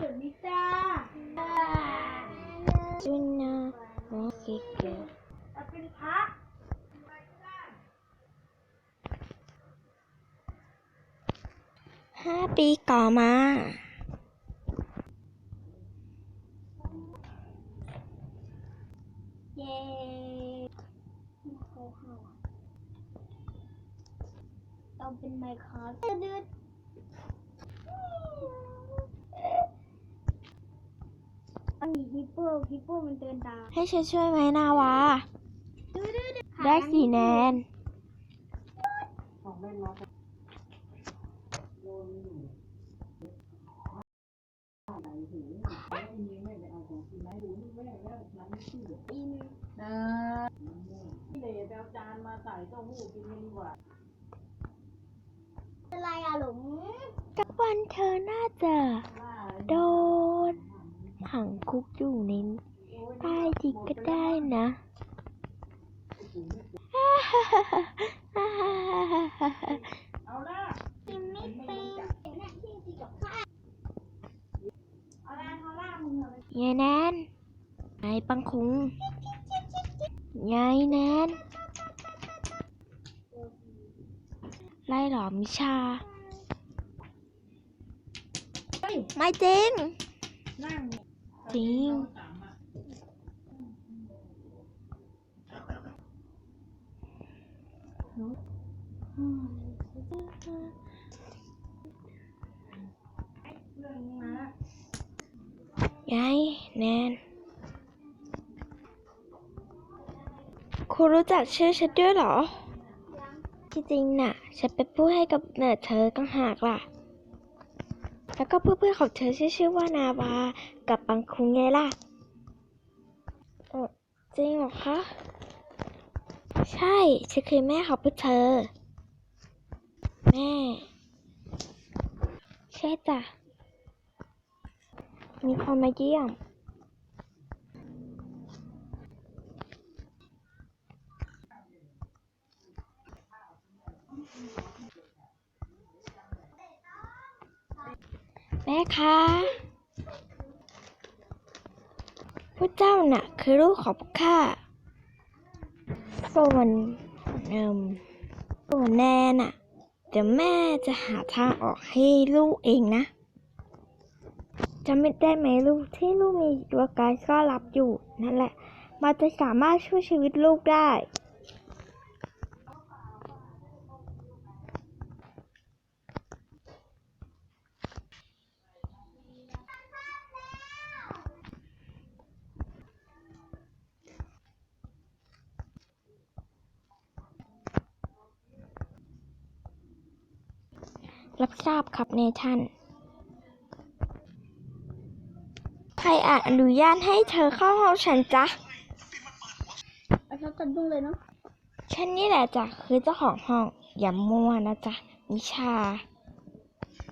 แบบนี้จ้าจุนนะโมกิเกะจะเป็นพระห้าปีก่อมาเย้เขาเห่าต้องเป็นไมค์ครับดื ดอันนี้ฮิปโปฮิปโปมันเดินตามให้ฉันช่วยไหมนาวา ดืดดืดได้สี่แนนอะไรอะหลง สักวันเธอน่าจะ โดนขังคุกอยู่ในใต้ดินก็ได้นะกินไม่เป็นเนี่ยที่ตีกับข้าเอาละ เอาละมึงเอาไปยายแนนยายปังคุงยายแนนไล่หลอมมิชา ไม่จริงนั่ง จริงยายแนนคุณรู้จักชื่อฉันด้วยเหรอ ที่จริงน่ะ ฉันเป็นผู้ให้กับเนิดเธอตั้งหากล่ะ แล้วก็เพื่อนๆของเธอชื่อว่านาวา กับปังคุงไงล่ะเออจริงเหรอคะ ใช่ฉันคือแม่ของพวกเธอ แม่ ใช่จ้ะ มีคนมาเยี่ยมแม่ ม่คะพระเจ้าน่ะคือลูกของข้าส่วนเอ่มส่วนแนนน่ะเดี๋ยวแม่จะหาทางออกให้ลูกเองนะจะไม่ได้ไหมลูกที่ลูกมีตัวการก็รับอยู่นั่นแหละ มันจะสามารถช่วยชีวิตลูกได้ รับทราบครับเนท่านใครอาจอนุญาตให้เธอเข้าห้องฉันจ๊ะเอาชอบกันเพิ่งเลยเนาะฉันนี่แหละจ้ะคือเจ้าของห้อง อย่ามั่วนะจ๊ะ มิชา